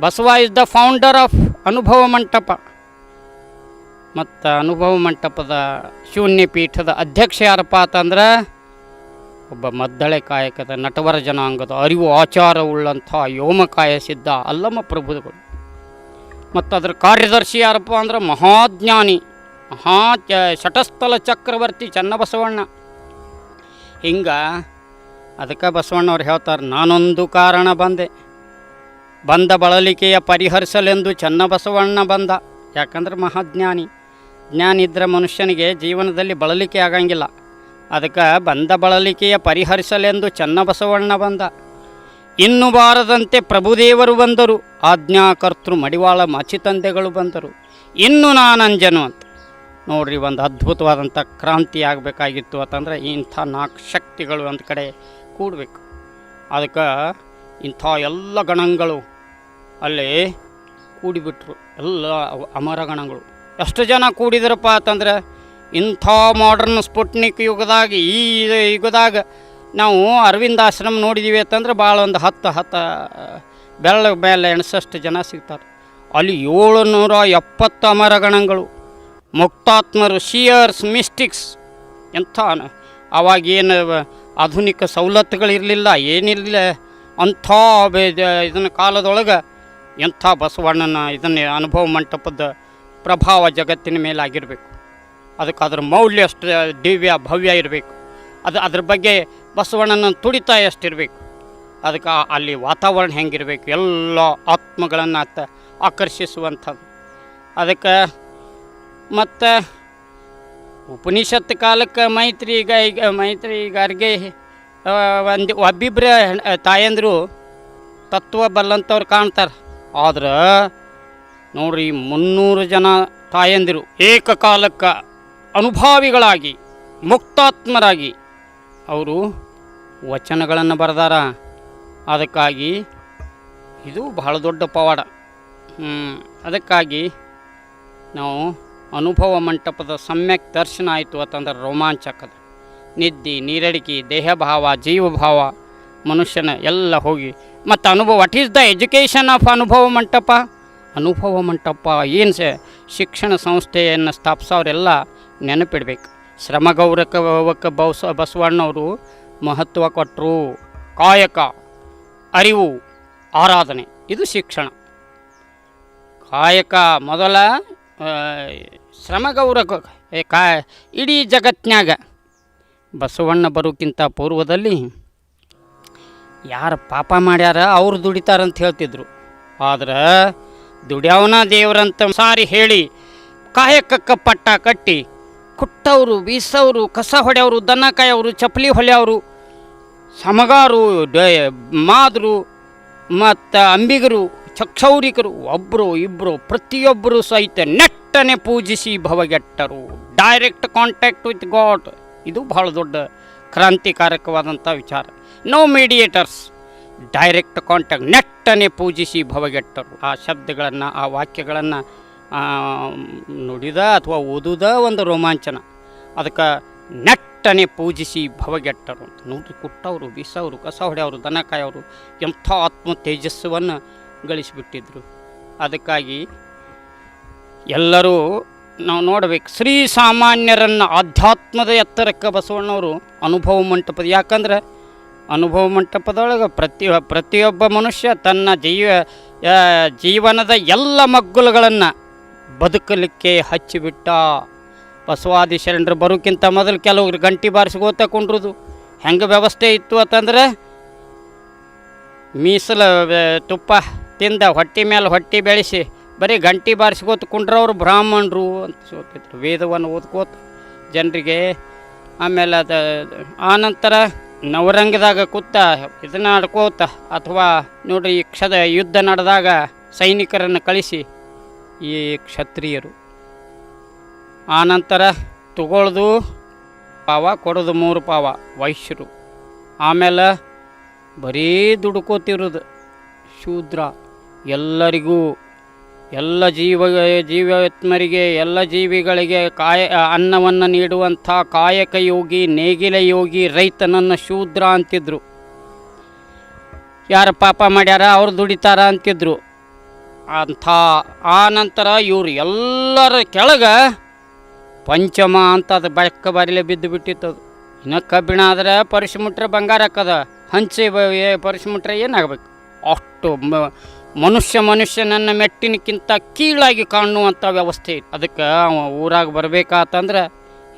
Basava is the founder of Anubhava Mantapa. ಮತ್ತು ಅನುಭವ ಮಂಟಪದ ಶೂನ್ಯ ಪೀಠದ ಅಧ್ಯಕ್ಷ ಯಾರಪ್ಪ ಅಂತಂದ್ರೆ ಒಬ್ಬ ಮದ್ದಳೆ ಕಾಯಕದ ನಟವರ ಜನಾಂಗದ ಅರಿವು ಆಚಾರವುಳ್ಳಂಥ ಯೋಮಕಾಯ ಸಿದ್ಧ ಅಲ್ಲಮ ಪ್ರಭುಗಳು. ಮತ್ತು ಅದರ ಕಾರ್ಯದರ್ಶಿ ಯಾರಪ್ಪ ಅಂದ್ರೆ ಮಹಾಜ್ಞಾನಿ, ಮಹಾ ಚ- ಶಟಸ್ಥಲ ಚಕ್ರವರ್ತಿ ಚನ್ನಬಸವಣ್ಣ. ಹಿಂಗೆ ಅದಕ್ಕೆ ಬಸವಣ್ಣವ್ರು ಹೇಳ್ತಾರೆ, ನಾನೊಂದು ಕಾರಣ ಬಂದೆ. ಬಂದ ಬಳಲಿಕೆಯ ಪರಿಹರಿಸಲೆಂದು ಚನ್ನಬಸವಣ್ಣ ಬಂದ. ಯಾಕಂದ್ರೆ ಮಹಾಜ್ಞಾನಿ. ಜ್ಞಾನಿದ್ರೆ ಮನುಷ್ಯನಿಗೆ ಜೀವನದಲ್ಲಿ ಬಳಲಿಕೆ ಆಗಂಗಿಲ್ಲ. ಅದಕ್ಕೆ ಬಂದ ಬಳಲಿಕೆಯ ಪರಿಹರಿಸಲೆಂದು ಚನ್ನಬಸವಣ್ಣ ಬಂದ. ಇನ್ನು ಬಾರದಂತೆ ಪ್ರಭುದೇವರು ಬಂದರು. ಆಜ್ಞಾಕರ್ತೃ ಮಡಿವಾಳ ಮಾಚಿತಂದೆಗಳು ಬಂದರು. ಇನ್ನು ನಾನಂಜನು ಅಂತ. ನೋಡ್ರಿ, ಒಂದು ಅದ್ಭುತವಾದಂಥ ಕ್ರಾಂತಿ ಆಗಬೇಕಾಗಿತ್ತು ಅಂತಂದ್ರೆ ಇಂಥ ನಾಲ್ಕು ಶಕ್ತಿಗಳು ಒಂದು ಕಡೆ ಕೂಡಬೇಕು. ಅದಕ್ಕೆ ಇಂಥ ಎಲ್ಲ ಗಣಗಳು ಅಲ್ಲಿ ಕೂಡಿಬಿಟ್ರು ಎಲ್ಲ ಅಮರಗಣಗಳು ಅಮರ ಗಣಗಳು. ಎಷ್ಟು ಜನ ಕೂಡಿದ್ರಪ್ಪ ಅಂತಂದ್ರೆ, ಇಂಥ ಮಾಡ್ರನ್ ಸ್ಪುಟ್ನಿಕ್ ಯುಗದಾಗ, ಈ ಯುಗದಾಗ ನಾವು ಅರವಿಂದ ಆಶ್ರಮ ನೋಡಿದ್ದೀವಿ ಅಂತಂದ್ರೆ ಭಾಳ ಒಂದು ಹತ್ತು ಹತ್ತು, ಬೆಳ್ಳ ಮೇಲೆ ಎಣಸಷ್ಟು ಜನ ಸಿಗ್ತಾರೆ. ಅಲ್ಲಿ ಏಳುನೂರ ಎಪ್ಪತ್ತು ಅಮರಗಣಗಳು ಮುಕ್ತಾತ್ಮರು ಶಿಯರ್ಸ್ ಮಿಸ್ಟಿಕ್ಸ್ ಎಂಥ ಅವಾಗೇನು ಆಧುನಿಕ ಸವಲತ್ತುಗಳಿರಲಿಲ್ಲ, ಏನಿರಲಿಲ್ಲ, ಅಂಥ ಇದನ್ನು ಕಾಲದೊಳಗೆ ಎಂಥ ಬಸವಣ್ಣನ ಇದನ್ನೇ ಅನುಭವ ಮಂಟಪದ ಪ್ರಭಾವ ಜಗತ್ತಿನ ಮೇಲೆ ಆಗಿರಬೇಕು ಅದಕ್ಕೆ ಅದರ ಮೌಲ್ಯ ಅಷ್ಟು ದಿವ್ಯ ಭವ್ಯ ಇರಬೇಕು. ಅದು ಅದ್ರ ಬಗ್ಗೆ ಬಸವಣ್ಣನ ತುಡಿತ ಎಷ್ಟಿರಬೇಕು. ಅದಕ್ಕೆ ಅಲ್ಲಿ ವಾತಾವರಣ ಹೆಂಗಿರಬೇಕು ಎಲ್ಲ ಆತ್ಮಗಳನ್ನು ಆತ ಆಕರ್ಷಿಸುವಂಥದ್ದು. ಅದಕ್ಕೆ ಮತ್ತು ಉಪನಿಷತ್ ಕಾಲಕ್ಕೆ ಮೈತ್ರಿ ಈಗ ಈಗ ಮೈತ್ರಿ ಗಾರ್ಗೆ ಆ, ಒಂದು ಒಬ್ಬಿಬ್ಬರ ತಾಯಂದರು ತತ್ವ ಬಲ್ಲಂಥವ್ರು ಕಾಣ್ತಾರೆ. ಆದ್ರೆ ನೋಡ್ರಿ ಮುನ್ನೂರು ಜನ ತಾಯಂದಿರು ಏಕಕಾಲಕ್ಕೆ ಅನುಭಾವಿಗಳಾಗಿ, ಮುಕ್ತಾತ್ಮರಾಗಿ ಅವರು ವಚನಗಳನ್ನು ಬರೆದಾರ. ಅದಕ್ಕಾಗಿ ಇದು ಬಹಳ ದೊಡ್ಡ ಪವಾಡ. ಅದಕ್ಕಾಗಿ ನಾವು ಅನುಭವ ಮಂಟಪದ ಸಮ್ಯಕ್ ದರ್ಶನ ಆಯಿತು ಅಂತಂದ್ರೆ ರೋಮಾಂಚಕದ ನಿದ್ದೆ, ನೀರಡಿಕೆ, ದೇಹಭಾವ, ಜೀವಭಾವ ಮನುಷ್ಯನ ಎಲ್ಲ ಹೋಗಿ. ಮತ್ತು ಅನುಭವ what is the education of Anubhava Mantapa? ಅನುಭವ ಮಂಟಪ ಏನು ಸೆ, ಶಿಕ್ಷಣ ಸಂಸ್ಥೆಯನ್ನು ಸ್ಥಾಪಿಸೋರೆಲ್ಲ ನೆನಪಿಡ್ಬೇಕು. ಶ್ರಮ ಗೌರವಕ್ಕೆ ಬೌಸ ಬಸವಣ್ಣವರು ಮಹತ್ವ ಕೊಟ್ಟರು ಕಾಯಕ, ಅರಿವು, ಆರಾಧನೆ, ಇದು ಶಿಕ್ಷಣ. ಕಾಯಕ ಮೊದಲ ಶ್ರಮಗೌರಕ ಕಾ, ಇಡೀ ಜಗತ್ನ್ಯಾಗ ಬಸವಣ್ಣ ಬರೋಕ್ಕಿಂತ ಪೂರ್ವದಲ್ಲಿ ಯಾರು ಪಾಪ ಮಾಡ್ಯಾರ ಅವ್ರು ದುಡಿತಾರಂತ ಹೇಳ್ತಿದ್ರು. ಆದ್ರೆ ದುಡ್ಯಾವನ ದೇವರಂತ ಸಾರಿ ಹೇಳಿ ಕಾಯಕಕ್ಕೆ ಪಟ್ಟ ಕಟ್ಟಿ ಕುಟ್ಟವರು, ಬೀಸವರು, ಕಸ ಹೊಡೆಯವರು, ದನ ಕಾಯವರು, ಚಪ್ಪಲಿ ಹೊಲೆಯವರು, ಸಮಗಾರು ಮಾದರು, ಮತ್ತು ಅಂಬಿಗರು, ಚಕ್ಷೌರಿಕರು ಒಬ್ಬರು ಇಬ್ಬರು ಪ್ರತಿಯೊಬ್ಬರು ಸಹಿತ ನೆಟ್ಟನೆ ಪೂಜಿಸಿ ಭವಗೆಟ್ಟರು. ಡೈರೆಕ್ಟ್ ಕಾಂಟ್ಯಾಕ್ಟ್ ವಿತ್ ಗಾಡ್ ಇದು ಬಹಳ ದೊಡ್ಡ ಕ್ರಾಂತಿಕಾರಕವಾದಂಥ ವಿಚಾರ. ನೋ ಮೀಡಿಯೇಟರ್ಸ್ ಡೈರೆಕ್ಟ್ ಕಾಂಟ್ಯಾಕ್ಟ್ ನೆಟ್ಟನೆ ಪೂಜಿಸಿ ಭವಗೆಟ್ಟರು. ಆ ಶಬ್ದಗಳನ್ನು, ಆ ವಾಕ್ಯಗಳನ್ನು ನುಡಿದ ಅಥವಾ ಓದುದ ಒಂದು ರೋಮಾಂಚನ. ಅದಕ್ಕೆ ನೆಟ್ಟನೆ ಪೂಜಿಸಿ ಭವಗೆಟ್ಟರು ಅಂತ. ನೋಡ್ರಿ ಕುಟ್ಟವರು, ಬೀಸವರು, ಕಸ ಹೊಡೆಯವರು ದನಕಾಯವರು ಎಂಥ ಆತ್ಮ ತೇಜಸ್ಸವನ್ನು ಗಳಿಸಿಬಿಟ್ಟಿದ್ರು. ಅದಕ್ಕಾಗಿ ಎಲ್ಲರೂ ನಾವು ನೋಡಬೇಕು. ಶ್ರೀ ಸಾಮಾನ್ಯರನ್ನು ಆಧ್ಯಾತ್ಮದ ಎತ್ತರಕ್ಕೆ ಬಸವಣ್ಣವರು ಅನುಭವ ಮಂಟಪದ. ಯಾಕಂದ್ರೆ ಅನುಭವ ಮಂಟಪದೊಳಗೆ ಪ್ರತಿ ಪ್ರತಿಯೊಬ್ಬ ಮನುಷ್ಯ ತನ್ನ ಜೀವ ಜೀವನದ ಎಲ್ಲ ಮಗ್ಗುಲುಗಳನ್ನು ಬದುಕಲಿಕ್ಕೆ ಹಚ್ಚಿಬಿಟ್ಟ. ಬಸವಾದಿ ಶರಣರು ಬರೋಕ್ಕಿಂತ ಮೊದಲು ಕೆಲವ್ರು ಗಂಟಿ ಬಾರಿಸ್ಕೋತ ಕುಂಡ್ರದು. ಹೆಂಗೆ ವ್ಯವಸ್ಥೆ ಇತ್ತು ಅಂತಂದ್ರೆ, ಮೀಸಲು ತುಪ್ಪ ತಿಂದ ಹೊಟ್ಟೆ ಮೇಲೆ ಹೊಟ್ಟೆ ಬೆಳೆಸಿ ಬರೀ ಗಂಟಿ ಬಾರಿಸ್ಕೋತ ಕುಂಡ್ರವ್ರು ಬ್ರಾಹ್ಮಣರು ಅಂತ ಸೋತಿದ್ರು. ವೇದವನ್ನು ಓದ್ಕೋತ ಜನರಿಗೆ ಆಮೇಲೆ ಅದು ಆನಂತರ ನವರಂಗದಾಗ ಕೂತ ಇದನ್ನ ಆಡ್ಕೋತ ಅಥವಾ ನೋಡ್ರಿ ಈ ಕ್ಷದ ಯುದ್ಧ ನಡೆದಾಗ ಸೈನಿಕರನ್ನು ಕಳಿಸಿ ಈ ಕ್ಷತ್ರಿಯರು. ಆನಂತರ ತಗೊಳ್ದು ಪಾವ, ಕೊಡೋದು ಮೂರು ಪಾವ, ವೈಶ್ಯರು. ಆಮೇಲೆ ಬರೀ ದುಡ್ಕೋತಿರೋದು ಶೂದ್ರ ಎಲ್ಲರಿಗೂ ಎಲ್ಲ ಜೀವ, ಜೀವಾತ್ಮರಿಗೆ, ಎಲ್ಲ ಜೀವಿಗಳಿಗೆ ಕಾಯ, ಅನ್ನವನ್ನು ನೀಡುವಂಥ ಕಾಯಕ ಯೋಗಿ ನೇಗಿಲ ಯೋಗಿ ರೈತನನ್ನು ಶೂದ್ರ ಅಂತಿದ್ರು. ಯಾರು ಪಾಪ ಮಾಡ್ಯಾರ ಅವ್ರು ದುಡಿತಾರ ಅಂತಿದ್ರು. ಅಂಥ, ಆ ನಂತರ ಇವರು ಎಲ್ಲರ ಕೆಳಗೆ ಪಂಚಮ ಅಂತ ಅದು ಬೆಕ್ಕ ಬರಲೇ ಬಿದ್ದು ಬಿಟ್ಟಿತ್ತು ಅದು. ಇನ್ನು ಕಬ್ಬಿಣ ಆದ್ರೆ ಪರಿಶ್ಮುಟ್ರೆ ಬಂಗಾರ ಹಾಕದ. ಹಂಚಿ ಪರಿಶ್ಮುಟ್ರೆ ಏನಾಗಬೇಕು? ಅಷ್ಟು ಮನುಷ್ಯ ಮನುಷ್ಯನನ್ನ ಮೆಟ್ಟಿನಕ್ಕಿಂತ ಕೀಳಾಗಿ ಕಾಣುವಂಥ ವ್ಯವಸ್ಥೆ. ಇತ್ತು ಅದಕ್ಕೆ ಊರಾಗ ಬರಬೇಕಾತಂದ್ರೆ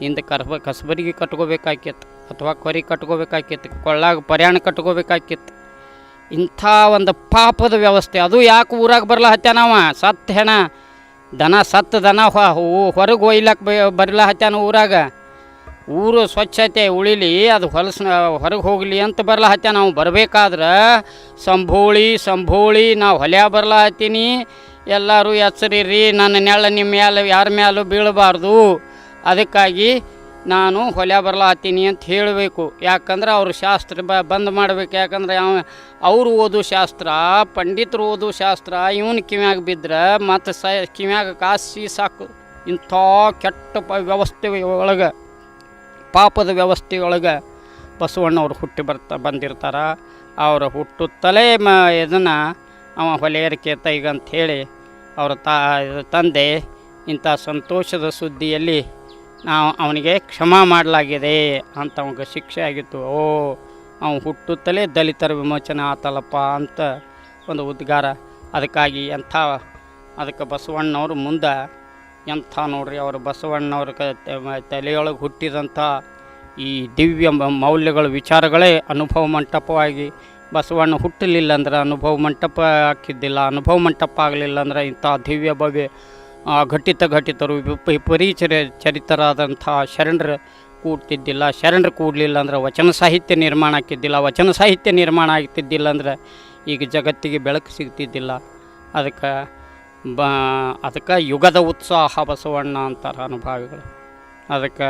ಹಿಂದೆ ಕರ್ಬ ಕಸಬರಿಗೆ ಕಟ್ಕೋಬೇಕಾಕಿತ್ತು ಅಥವಾ ಕೊರಿ ಕಟ್ಕೋಬೇಕಾಕಿತ್ತು ಕೊಳ್ಳಾಗ ಪರ್ಯಾಣ ಕಟ್ಕೋಬೇಕಾಕಿತ್ತು ಇಂಥ ಒಂದು ಪಾಪದ ವ್ಯವಸ್ಥೆ. ಅದು ಯಾಕೆ ಊರಾಗ ಬರಲ ಹತ್ಯಾನವ ಸತ್ತು ಹೆಣ, ದನ ಸತ್ತು ದನ ಹೊರಗೆ ಒಯ್ಲಕ್ಕೆ ಬರಲ ಹತ್ಯಾನ ಊರಾಗ. ಊರು ಸ್ವಚ್ಛತೆ ಉಳಿಲಿ, ಅದು ಹೊಲಸ ಹೊರಗೆ ಹೋಗಲಿ ಅಂತ ಬರ್ಲಹತ್ತೆ ನಾವು ಬರಬೇಕಾದ್ರೆ ಸಂಭೋಳಿ ಸಂಭೋಳಿ, ನಾವು ಹೊಲ್ಯ ಬರ್ಲ ಹತ್ತೀನಿ ಎಲ್ಲರೂ ಎಚ್ಚರಿರಿ ನನ್ನ ನೆಳ ನಿಮ್ಮ ಮ್ಯಾಲೆ, ಯಾರ ಮ್ಯಾಲೂ ಬೀಳಬಾರ್ದು. ಅದಕ್ಕಾಗಿ ನಾನು ಹೊಲ ಬರಲ ಹತ್ತೀನಿ ಅಂತ ಹೇಳಬೇಕು. ಯಾಕಂದ್ರೆ ಅವರು ಶಾಸ್ತ್ರ ಬ, ಬಂದ್ ಮಾಡ್ಬೇಕು. ಯಾಕಂದ್ರೆ ಅವ, ಅವರು ಓದು ಶಾಸ್ತ್ರ, ಪಂಡಿತರು ಓದು ಶಾಸ್ತ್ರ, ಇವನು ಕಿವ್ಯಾಗ ಬಿದ್ದರೆ ಮತ್ತು ಸ, ಕಿವ್ಯಾಗ ಕಾಸಿ ಸಾಕು. ಇಂಥ ಕೆಟ್ಟ ವ್ಯವಸ್ಥೆ ಒಳಗೆ ಪಾಪದ ವ್ಯವಸ್ಥೆಯೊಳಗೆ ಬಸವಣ್ಣವ್ರು ಹುಟ್ಟಿ ಬರ್ತಾ ಬಂದಿರ್ತಾರೆ. ಅವರ ಹುಟ್ಟುತ್ತಲೇ ಮ ಇದನ್ನು ಅವ ಹೊಲೆಯರಿಕೆ ತೈಗ ಹೇಳಿ ಅವರ ತಾ ತಂದೆ ಇಂಥ ಸಂತೋಷದ ಸುದ್ದಿಯಲ್ಲಿ ನಾವು ಅವನಿಗೆ ಕ್ಷಮಾ ಮಾಡಲಾಗಿದೆ ಅಂತ ಅವನಿಗೆ ಶಿಕ್ಷೆ ಆಗಿತ್ತು. ಓ ಅವನು ಹುಟ್ಟುತ್ತಲೇ ದಲಿತರ ವಿಮೋಚನೆ ಆತಲ್ಲಪ್ಪ ಅಂತ ಒಂದು ಉದ್ಗಾರ. ಅದಕ್ಕಾಗಿ ಎಂಥ, ಅದಕ್ಕೆ ಬಸವಣ್ಣವ್ರು ಮುಂದೆ ಎಂಥ ನೋಡ್ರಿ, ಅವರು ಬಸವಣ್ಣವ್ರ ತಲೆಯೊಳಗೆ ಹುಟ್ಟಿದಂಥ ಈ ದಿವ್ಯ ಮೌಲ್ಯಗಳ ವಿಚಾರಗಳೇ ಅನುಭವ ಮಂಟಪವಾಗಿ ಬಸವಣ್ಣ ಹುಟ್ಟಲಿಲ್ಲ ಅಂದ್ರೆ ಅನುಭವ ಮಂಟಪ ಹಾಕಿದ್ದಿಲ್ಲ, ಅನುಭವ ಮಂಟಪ ಆಗಲಿಲ್ಲ ಅಂದ್ರೆ ಇಂಥ ದಿವ್ಯ ಭವ್ಯ ಘಟಿತ ಘಟಿತರು ಪರಿಚರ ಚರಿತರಾದಂಥ ಶರಣರು ಕೂಡ್ತಿದ್ದಿಲ್ಲ. ಶರಣರು ಕೂಡಲಿಲ್ಲ ಅಂದ್ರೆ ವಚನ ಸಾಹಿತ್ಯ ನಿರ್ಮಾಣ ಆಗ್ತಿದ್ದಿಲ್ಲ. ವಚನ ಸಾಹಿತ್ಯ ನಿರ್ಮಾಣ ಆಗ್ತಿದ್ದಿಲ್ಲ ಅಂದ್ರೆ ಈಗ ಜಗತ್ತಿಗೆ ಬೆಳಕು ಸಿಗ್ತಿದ್ದಿಲ್ಲ. ಅದಕ್ಕೆ ಬ ಅದಕ್ಕೆ ಯುಗದ ಉತ್ಸಾಹ ಬಸವಣ್ಣ ಅಂತಾರೆ ಅನುಭವಿಗಳು. ಅದಕ್ಕೆ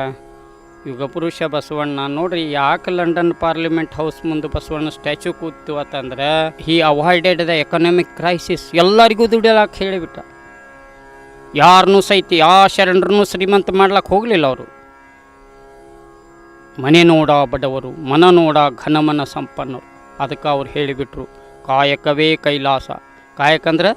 ಯುಗಪುರುಷ ಬಸವಣ್ಣ. ನೋಡ್ರಿ ಯಾಕೆ ಲಂಡನ್ ಪಾರ್ಲಿಮೆಂಟ್ ಹೌಸ್ ಮುಂದೆ ಬಸವಣ್ಣ ಸ್ಟ್ಯಾಚು ಕೂತು ಅಂತಂದ್ರೆ he avoided the economic crisis ಎಲ್ಲರಿಗೂ ದುಡಿಯಲಾಕ ಹೇಳಿಬಿಟ್ಟ. ಯಾರನ್ನೂ ಸಹಿತ ಯಾ ಶರಣರನ್ನು ಶ್ರೀಮಂತ ಮಾಡ್ಲಕ್ಕೆ ಹೋಗಲಿಲ್ಲ ಅವರು. ಮನೆ ನೋಡ ಬಡವರು, ಮನ ನೋಡ ಘನಮನ ಸಂಪನ್ನರು. ಅದಕ್ಕೆ ಅವ್ರು ಹೇಳಿಬಿಟ್ರು, ಕಾಯಕವೇ ಕೈಲಾಸ. ಕಾಯಕಂದ್ರೆ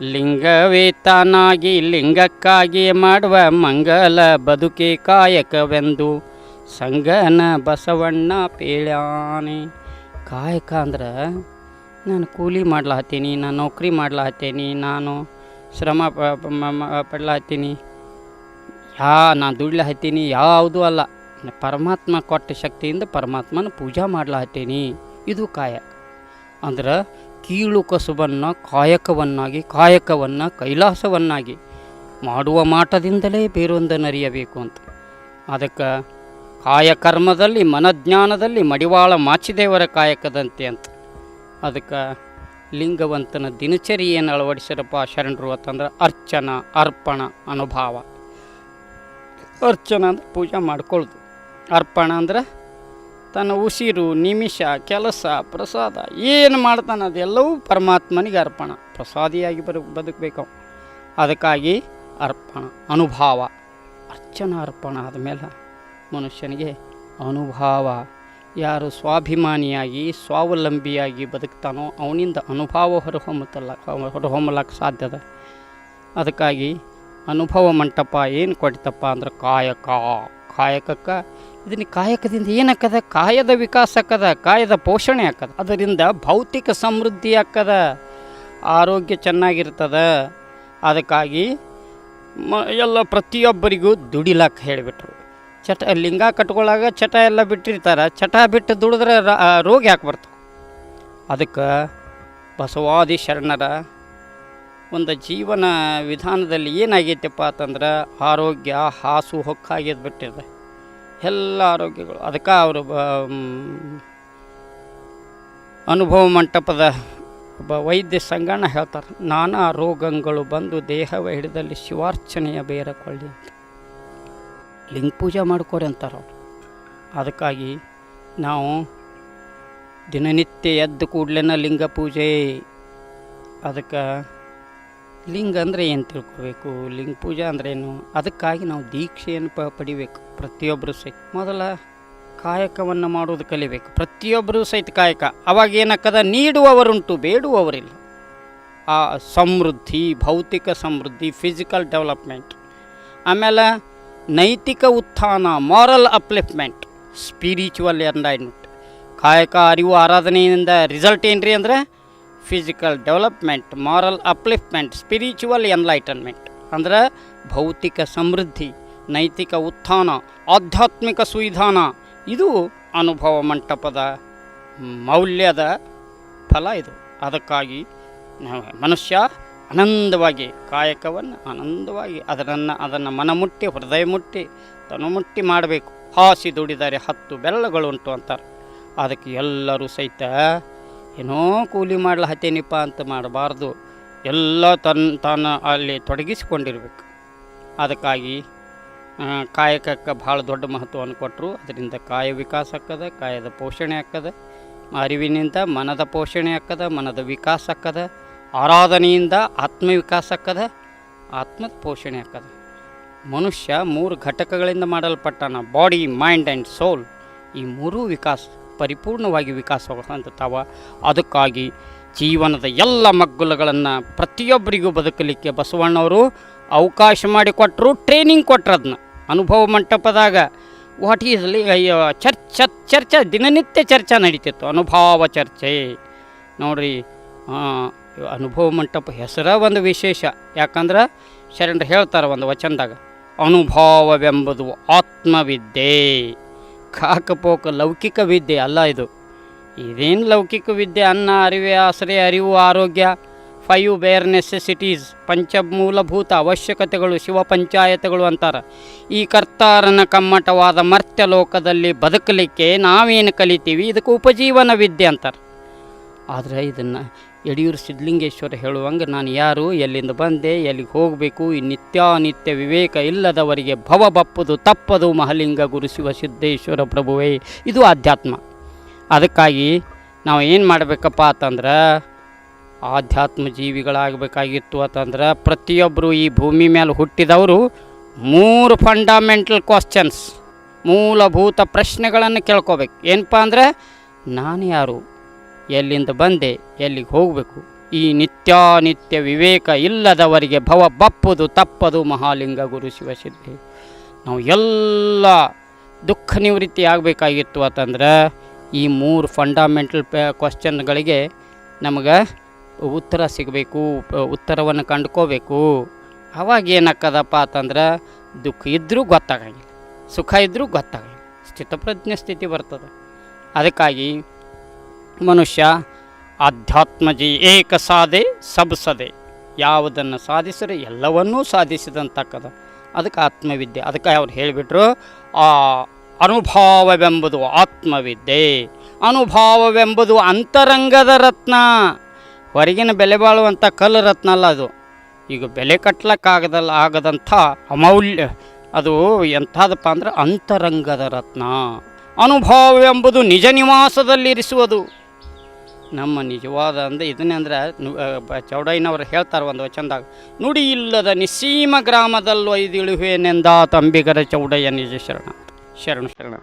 ಲಿಂಗವೇ ತಾನಾಗಿ ಲಿಂಗಕ್ಕಾಗಿ ಮಾಡುವ ಮಂಗಲ ಬದುಕೆ ಕಾಯಕವೆಂದು ಸಂಗನ ಬಸವಣ್ಣ ಪೇಳ್ಯಾನೆ. ಕಾಯಕ ಅಂದ್ರೆ ನಾನು ಕೂಲಿ ಮಾಡ್ಲಾತ್ತೀನಿ, ನಾನು ನೌಕರಿ ಮಾಡ್ಲಾತ್ತೀನಿ, ನಾನು ಶ್ರಮ ಪ- ಪ- ಮ- ಮ- ಪಡ್ಲಾತ್ತೀನಿ. ಯಾ, ನಾನು ದುಡ್ಲ ಹತ್ತೀನಿ, ಯಾವುದು ಅಲ್ಲ. ಪರಮಾತ್ಮ ಕೊಟ್ಟ ಶಕ್ತಿಯಿಂದ ಪರಮಾತ್ಮನ ಪೂಜಾ ಮಾಡ್ಲಾತ್ತೀನಿ. ಇದು ಕಾಯ ಅಂದ್ರೆ ಕೀಳು ಕಸುಬನ್ನು ಕಾಯಕವನ್ನಾಗಿ, ಕಾಯಕವನ್ನು ಕೈಲಾಸವನ್ನಾಗಿ ಮಾಡುವ ಮಾಟದಿಂದಲೇ ಬೇರೊಂದನ್ನರಿಯಬೇಕು ಅಂತ. ಅದಕ್ಕೆ ಕಾಯಕರ್ಮದಲ್ಲಿ, ಮನಜ್ಞಾನದಲ್ಲಿ ಮಡಿವಾಳ ಮಾಚಿದೇವರ ಕಾಯಕದಂತೆ ಅಂತ. ಅದಕ್ಕೆ ಲಿಂಗವಂತನ ದಿನಚರಿ ಅಳವಡಿಸಿರಪ್ಪ ಶರಣರು ಅಂತಂದ್ರೆ ಅರ್ಚನ, ಅರ್ಪಣ, ಅನುಭಾವ. ಅರ್ಚನ ಅಂದ್ರೆ ಪೂಜೆ ಮಾಡ್ಕೊಳ್ಳೋದು ಅರ್ಪಣ ಅಂದ್ರೆ ತನ್ನ ಉಸಿರು, ನಿಮಿಷ, ಕೆಲಸ, ಪ್ರಸಾದ ಏನು ಮಾಡ್ತಾನೆ ಅದೆಲ್ಲವೂ ಪರಮಾತ್ಮನಿಗೆ ಅರ್ಪಣ. ಪ್ರಸಾದಿಯಾಗಿ ಬರು ಬದುಕಬೇಕು. ಅದಕ್ಕಾಗಿ ಅರ್ಪಣ, ಅನುಭಾವ, ಅರ್ಚನ ಅರ್ಪಣ ಆದಮೇಲೆ ಮನುಷ್ಯನಿಗೆ ಅನುಭಾವ. ಯಾರು ಸ್ವಾಭಿಮಾನಿಯಾಗಿ, ಸ್ವಾವಲಂಬಿಯಾಗಿ ಬದುಕ್ತಾನೋ ಅವನಿಂದ ಅನುಭವ ಹೊರಹೊಮ್ಮತಲ್ಲ ಹೊರಹೊಮ್ಮಲಕ್ಕೆ ಸಾಧ್ಯದ ಅದಕ್ಕಾಗಿ ಅನುಭವ ಮಂಟಪ ಏನು ಕೊಡ್ತಪ್ಪ ಅಂದ್ರೆ ಕಾಯಕ. ಕಾಯಕಕ್ಕೆ ಇದನ್ನ ಕಾಯಕದಿಂದ ಏನಾಕ್ಕದ ಕಾಯದ ವಿಕಾಸ ಆಕ್ಕದ ಕಾಯದ ಪೋಷಣೆ ಆಕ್ಕದ ಅದರಿಂದ ಭೌತಿಕ ಸಮೃದ್ಧಿ ಆಕ್ಕದ ಆರೋಗ್ಯ ಚೆನ್ನಾಗಿರ್ತದ. ಅದಕ್ಕಾಗಿ ಮ, ಎಲ್ಲ ಪ್ರತಿಯೊಬ್ಬರಿಗೂ ದುಡಿಲಾಕ ಹೇಳಿಬಿಟ್ರು. ಚಟ, ಲಿಂಗ ಕಟ್ಕೊಳ್ಳಾಗ ಚಟ ಎಲ್ಲ ಬಿಟ್ಟಿರ್ತಾರೆ. ಚಟ ಬಿಟ್ಟು ದುಡಿದ್ರೆ ರೋಗ ಯಾಕೆ ಬರ್ತವೆ? ಅದಕ್ಕೆ ಬಸವಾದಿ ಶರಣರ ಒಂದು ಜೀವನ ವಿಧಾನದಲ್ಲಿ ಏನಾಗೈತಪ್ಪ ಅಂತಂದ್ರೆ, ಆರೋಗ್ಯ ಹಾಸು ಹೊಕ್ಕಾಗಿದ್ದು ಬಿಟ್ಟಿದೆ ಎಲ್ಲ ಆರೋಗ್ಯಗಳು. ಅದಕ್ಕೆ ಅವರು ಅನುಭವ ಮಂಟಪದ ಒಬ್ಬ ವೈದ್ಯ ಸಂಗಣ್ಣ ಹೇಳ್ತಾರೆ, ನಾನಾ ರೋಗಗಳು ಬಂದು ದೇಹವ ಹಿಡಿದಲ್ಲಿ ಶಿವಾರ್ಚನೆಯ ಬೇರಕೊಳ್ಳಿ ಲಿಂಗ ಪೂಜೆ ಮಾಡ್ಕೋರಿ ಅಂತಾರೆ ಅವರು. ಅದಕ್ಕಾಗಿ ನಾವು ದಿನನಿತ್ಯ ಎದ್ದು ಕೂಡಲೇ ಲಿಂಗ ಪೂಜೆ, ಅದಕ್ಕೆ ಲಿಂಗ ಅಂದರೆ ಏನು ತಿಳ್ಕೊಬೇಕು? ಲಿಂಗ ಪೂಜೆ ಅಂದ್ರೇನು ಅದಕ್ಕಾಗಿ ನಾವು ದೀಕ್ಷೆಯನ್ನು ಪ ಪಡಿಬೇಕು ಪ್ರತಿಯೊಬ್ಬರು ಸಹಿತ. ಮೊದಲ ಕಾಯಕವನ್ನು ಮಾಡೋದು ಕಲಿಬೇಕು. ಪ್ರತಿಯೊಬ್ಬರೂ ಸಹಿತ ಕಾಯಕ. ಅವಾಗ ಏನಕ್ಕದ? ನೀಡುವವರುಂಟು, ಬೇಡುವವರಿಲ್ಲ. ಆ ಸಮೃದ್ಧಿ, ಭೌತಿಕ ಸಮೃದ್ಧಿ ಫಿಸಿಕಲ್ ಡೆವಲಪ್ಮೆಂಟ್ ಆಮೇಲೆ ನೈತಿಕ ಉತ್ಥಾನ ಮಾರಲ್ ಅಪ್ಲಿಫ್ಮೆಂಟ್ ಸ್ಪಿರಿಚುವಲ್ ಎಂಡೈನ್ಮೆಂಟ್ ಕಾಯಕ, ಅರಿವು, ಆರಾಧನೆಯಿಂದ ರಿಸಲ್ಟ್ ಏನು ರೀ ಅಂದರೆ physical development moral upliftment spiritual enlightenment ಅಂದ್ರೆ ಭೌತಿಕ ಸಮೃದ್ಧಿ, ನೈತಿಕ ಉತ್ಥಾನ, ಆಧ್ಯಾತ್ಮಿಕ ಸುವಿಧಾನ. ಇದು ಅನುಭವ ಮಂಟಪದ ಮೌಲ್ಯದ ಫಲ ಇದು. ಅದಕ್ಕಾಗಿ ಮನುಷ್ಯ ಆನಂದವಾಗಿ, ಕಾಯಕವನ್ನು ಆನಂದವಾಗಿ ಅದನ್ನು ಅದನ್ನು ಮನಮುಟ್ಟಿ, ಹೃದಯ ಮುಟ್ಟಿ ತನುಮುಟ್ಟಿ ಮಾಡಬೇಕು. ಹಾಸಿ ದುಡಿದರೆ ಹತ್ತು ಬೆಲ್ಲಗಳುಂಟು ಅಂತಾರೆ. ಅದಕ್ಕೆ ಎಲ್ಲರೂ ಸಹಿತ ಏನೋ ಕೂಲಿ ಮಾಡ್ಲ ಹತ್ತೇನಿಪ್ಪ ಅಂತ ಮಾಡಬಾರ್ದು. ಎಲ್ಲ ತನ್ನ ತಾನು ಅಲ್ಲಿ ತೊಡಗಿಸಿಕೊಂಡಿರ್ಬೇಕು. ಅದಕ್ಕಾಗಿ ಕಾಯಕಕ್ಕೆ ಭಾಳ ದೊಡ್ಡ ಮಹತ್ವವನ್ನು ಕೊಟ್ಟರು. ಅದರಿಂದ ಕಾಯ ವಿಕಾಸ ಆಕ್ಕದ ಕಾಯದ ಪೋಷಣೆ ಆಕ್ಕದ ಅರಿವಿನಿಂದ ಮನದ ಪೋಷಣೆ ಆಕ್ಕದ ಮನದ ವಿಕಾಸ ಆಕ್ಕದ ಆರಾಧನೆಯಿಂದ ಆತ್ಮ ವಿಕಾಸ ಆಕ್ಕದ ಆತ್ಮದ ಪೋಷಣೆ ಆಕ್ಕದ ಮನುಷ್ಯ ಮೂರು ಘಟಕಗಳಿಂದ ಮಾಡಲ್ಪಟ್ಟನ, ಬಾಡಿ ಮೈಂಡ್ ಆ್ಯಂಡ್ ಸೋಲ್ ಈ ಮೂರೂ ವಿಕಾಸ. ಪರಿಪೂರ್ಣವಾಗಿ ವಿಕಾಸ ಹೊಂದುತ್ತಾವ ಅದಕ್ಕಾಗಿ ಜೀವನದ ಎಲ್ಲ ಮಗ್ಗುಲಗಳನ್ನು ಪ್ರತಿಯೊಬ್ಬರಿಗೂ ಬದುಕಲಿಕ್ಕೆ ಬಸವಣ್ಣವರು ಅವಕಾಶ ಮಾಡಿಕೊಟ್ಟರು ಟ್ರೈನಿಂಗ್ ಕೊಟ್ಟರು ಅದನ್ನ ಅನುಭವ ಮಂಟಪದಾಗ ವಾಟ್ ಈಸ್ ಅಯ್ಯೋ, ಚರ್ಚ, ಚರ್ಚೆ, ದಿನನಿತ್ಯ ಚರ್ಚೆ ನಡೀತಿತ್ತು. ಅನುಭವ ಚರ್ಚೆ. ನೋಡ್ರಿ ಅನುಭವ ಮಂಟಪ ಹೆಸರ ಒಂದು ವಿಶೇಷ. ಯಾಕಂದ್ರೆ ಶರಣರು ಹೇಳ್ತಾರೆ ಒಂದು ವಚನದಾಗ, ಅನುಭವವೆಂಬುದು ಆತ್ಮವಿದ್ಯೆ. ಕಾಕಪೋಕ ಲೌಕಿಕ ವಿದ್ಯೆ ಅಲ್ಲ ಇದು. ಇದೇನು ಲೌಕಿಕ ವಿದ್ಯೆ? ಅನ್ನ, ಅರಿವೆ, ಆಸರೆ, ಅರಿವು, ಆರೋಗ್ಯ, ಫೈವ್ ಬೇರ್ ನೆಸೆಸಿಟೀಸ್, ಪಂಚಮೂಲಭೂತ ಅವಶ್ಯಕತೆಗಳು, ಶಿವ ಪಂಚಾಯತ್ಗಳು ಅಂತಾರೆ. ಈ ಕರ್ತಾರನ ಕಮ್ಮಟವಾದ ಮರ್ತ್ಯ ಲೋಕದಲ್ಲಿ ಬದುಕಲಿಕ್ಕೆ ನಾವೇನು ಕಲಿತೀವಿ? ಇದಕ್ಕೆ ಉಪಜೀವನ ವಿದ್ಯೆ ಅಂತಾರೆ. ಆದರೆ ಇದನ್ನು ಯಡಿಯೂರು ಸಿದ್ಧಲಿಂಗೇಶ್ವರ ಹೇಳುವಂಗೆ, ನಾನು ಯಾರು, ಎಲ್ಲಿಂದ ಬಂದೆ, ಎಲ್ಲಿಗೆ ಹೋಗಬೇಕು, ಈ ನಿತ್ಯಾನಿತ್ಯ ವಿವೇಕ ಇಲ್ಲದವರಿಗೆ ಭವ ಬಪ್ಪದು ತಪ್ಪದು, ಮಹಲಿಂಗ ಗುರು ಶಿವ ಸಿದ್ದೇಶ್ವರ ಪ್ರಭುವೇ. ಇದು ಆಧ್ಯಾತ್ಮ. ಅದಕ್ಕಾಗಿ ನಾವು ಏನು ಮಾಡಬೇಕಪ್ಪ ಅಂತಂದ್ರೆ, ಆಧ್ಯಾತ್ಮ ಜೀವಿಗಳಾಗಬೇಕಾಗಿತ್ತು ಅಂತಂದ್ರೆ ಪ್ರತಿಯೊಬ್ಬರು ಈ ಭೂಮಿ ಮೇಲೆ ಹುಟ್ಟಿದವರು ಮೂರು ಫಂಡಮೆಂಟಲ್ ಕ್ವಶನ್ಸ್ ಮೂಲಭೂತ ಪ್ರಶ್ನೆಗಳನ್ನು ಕೇಳ್ಕೋಬೇಕು. ಏನಪ್ಪ ಅಂದ್ರೆ, ನಾನು ಯಾರು ಎಲ್ಲಿಂದ ಬಂದೆ, ಎಲ್ಲಿಗೆ ಹೋಗಬೇಕು? ಈ ನಿತ್ಯಾನಿತ್ಯ ವಿವೇಕ ಇಲ್ಲದವರಿಗೆ ಭವ ಬಪ್ಪುದು ತಪ್ಪದು ಮಹಾಲಿಂಗ ಗುರು ಶಿವಸಿದ್ಧಿ. ನಾವು ಎಲ್ಲ ದುಃಖ ನಿವೃತ್ತಿ ಆಗಬೇಕಾಗಿತ್ತು ಅಂತಂದ್ರೆ, ಈ ಮೂರು ಫಂಡಮೆಂಟಲ್ ಕ್ವಶನ್ಗಳಿಗೆ ನಮಗೆ ಉತ್ತರ ಸಿಗಬೇಕು, ಉತ್ತರವನ್ನು ಕಂಡ್ಕೋಬೇಕು. ಅವಾಗ ಏನಾಕ್ಕದಪ್ಪ ಅಂತಂದ್ರೆ, ದುಃಖ ಇದ್ದರೂ ಗೊತ್ತಾಗಂಗಿಲ್ಲ, ಸುಖ ಇದ್ದರೂ ಗೊತ್ತಾಗಂಗಿಲ್ಲ, ಸ್ಥಿತಪ್ರಜ್ಞೆ ಸ್ಥಿತಿ ಬರ್ತದೆ. ಅದಕ್ಕಾಗಿ ಮನುಷ್ಯ ಆಧ್ಯಾತ್ಮಜಿ ಏಕ ಸಾಧೆ, ಸಬ್ ಸದೆ. ಯಾವುದನ್ನು ಸಾಧಿಸಿದ್ರೆ ಎಲ್ಲವನ್ನೂ ಸಾಧಿಸಿದಂತಕ್ಕದ. ಅದಕ್ಕೆ ಆತ್ಮವಿದ್ಯೆ. ಅದಕ್ಕೆ ಅವ್ರು ಹೇಳಿಬಿಟ್ರು, ಆ ಅನುಭಾವವೆಂಬುದು ಆತ್ಮವಿದ್ಯೆ. ಅನುಭಾವವೆಂಬುದು ಅಂತರಂಗದ ರತ್ನ. ಹೊರಗಿನ ಬೆಲೆ ಬಾಳುವಂಥ ಕಲ್ಲು ರತ್ನ ಅಲ್ಲ ಅದು. ಈಗ ಬೆಲೆ ಕಟ್ಲಕ್ಕಾಗದಲ್ಲ, ಆಗದಂಥ ಅಮೌಲ್ಯ. ಅದು ಎಂಥದಪ್ಪ ಅಂದ್ರೆ ಅಂತರಂಗದ ರತ್ನ. ಅನುಭವವೆಂಬುದು ನಿಜ ನಿವಾಸದಲ್ಲಿರಿಸುವುದು ನಮ್ಮ ನಿಜವಾದ ಅಂದರೆ ಇದನ್ನೇ ಅಂದ್ರೆ ಚೌಡಯ್ಯನವರು ಹೇಳ್ತಾರೆ ಒಂದು ವಚನದಾಗ, ನುಡಿ ಇಲ್ಲದ ನಿಸ್ಸೀಮ ಐದಿಳುವೆನೆಂದ ತಂಬಿಗರ ಚೌಡಯ್ಯ ನಿಜ ಶರಣ ಶರಣ ಶರಣ